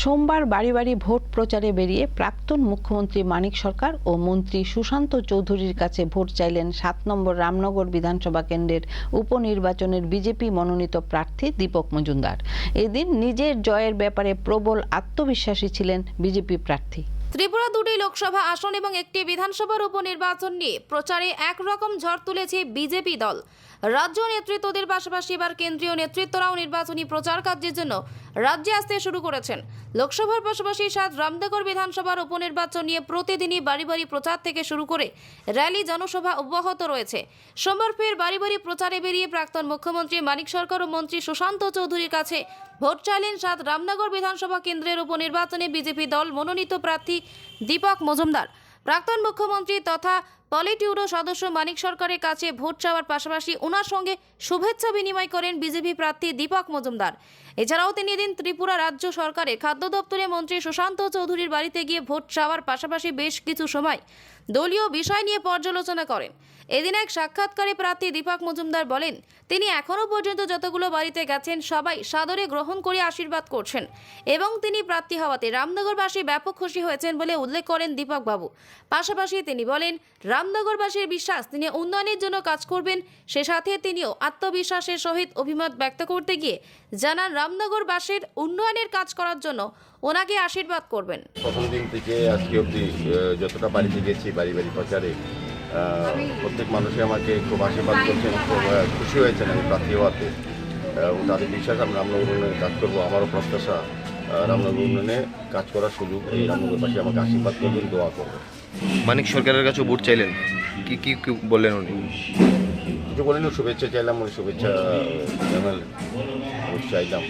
সোমবার বাড়ি বাড়ি ভোট প্রচারে বেরিয়ে প্রাক্তন মুখ্যমন্ত্রী মানিক সরকার ও মন্ত্রী সুশান্ত চৌধুরীর কাছে ভোট চাইলেন সাত নম্বর রামনগর বিধানসভা কেন্দ্রের উপনির্বাচনের বিজেপি মনোনীত প্রার্থী দীপক মজুমদার। এদিন নিজের জয়ের ব্যাপারে প্রবল আত্মবিশ্বাসী ছিলেন বিজেপি প্রার্থী। ত্রিপুরা দুটি লোকসভা আসন এবং একটি বিধানসভার উপনির্বাচন নিয়ে প্রচারে একরকম ঝড় তুলেছে বিজেপি দল। রাজ্য নেতৃত্বদের পাশাপাশি এবার কেন্দ্রীয় নেতৃত্বরাও নির্বাচনী প্রচার কার্যের জন্য রাজ্যে আসতে শুরু করেছেন। লোকসভার পাশাপাশি সাত রামনগর বিধানসভার উপনির্বাচন নিয়ে প্রতিদিনই বাড়ি বাড়ি প্রচার থেকে শুরু করে র্যালি জনসভা অব্যাহত রয়েছে। সোমবার ফের বাড়ি বাড়ি প্রচারে বেরিয়ে প্রাক্তন মুখ্যমন্ত্রী, মানিক সরকার ও মন্ত্রী সুশান্ত চৌধুরীর কাছে ভোট চাইলেন সাত রামনগর বিধানসভা কেন্দ্রের উপনির্বাচনে বিজেপি দল মনোনীত প্রার্থী দীপক মজুমদার। প্রাক্তন মুখ্যমন্ত্রী তথা পলিটিউরো সদস্য মানিক সরকারের কাছে ভোট চাওয়ার পাশাপাশি ওনার সঙ্গে শুভেচ্ছা বিনিময় করেন বিজেপি প্রার্থী দীপক মজুমদার। এছাড়াও তিনি এদিন ত্রিপুরা রাজ্য সরকারের খাদ্য দপ্তরের মন্ত্রী সুশান্ত চৌধুরীর বাড়িতে গিয়ে ভোট চাওয়ার পাশাপাশি বেশ কিছু সময় দলীয় বিষয় নিয়ে পর্যালোচনা করেন। এদিন এক সাক্ষাৎকারে প্রার্থী দীপক মজুমদার বলেন, তিনি এখনও পর্যন্ত যতগুলো বাড়িতে গেছেন, সবাই সাদরে গ্রহণ করে আশীর্বাদ করছেন এবং তিনি প্রার্থী হওয়াতে রামনগরবাসী ব্যাপক খুশি হয়েছেন বলে উল্লেখ করেন দীপক বাবু পাশাপাশি তিনি বলেন রামনগরবাসীর বিশ্বাস, তিনি উন্নয়নের জন্য কাজ করবেন, সে সাথে তিনিও আত্মবিশ্বাসের সহিত অভিমত ব্যক্ত করতে গিয়ে জানান, রামনগরবাসীর উন্নয়নের কাজ করার জন্য ওনাকে আশীর্বাদ করবেন। প্রথম দিন থেকে আজকে অবধি যতটা বাড়িতে গেছি, বাড়ি বাড়ি প্রচারে প্রত্যেক মানুষই আমাকে খুব আশীর্বাদ করছেন, খুব খুশি হয়েছেন আমি প্রার্থী হওয়াতে। এবং তাদের বিশ্বাস, আমি রামনগর উন্নয়নের কাজ করব, আমারও প্রত্যাশা। রামনগর উন্নয়নে কাজ করার সুযোগ এই রামনগরবাসী আমাকে আশীর্বাদ করবেন দোয়া করবে মানিক সরকারের কাছে ভোট চাইলেন? কি কি কি বললেন উনি? কিছু বলেন শুভেচ্ছা চাইলাম উনি শুভেচ্ছা জানালেন ভোট চাইলাম।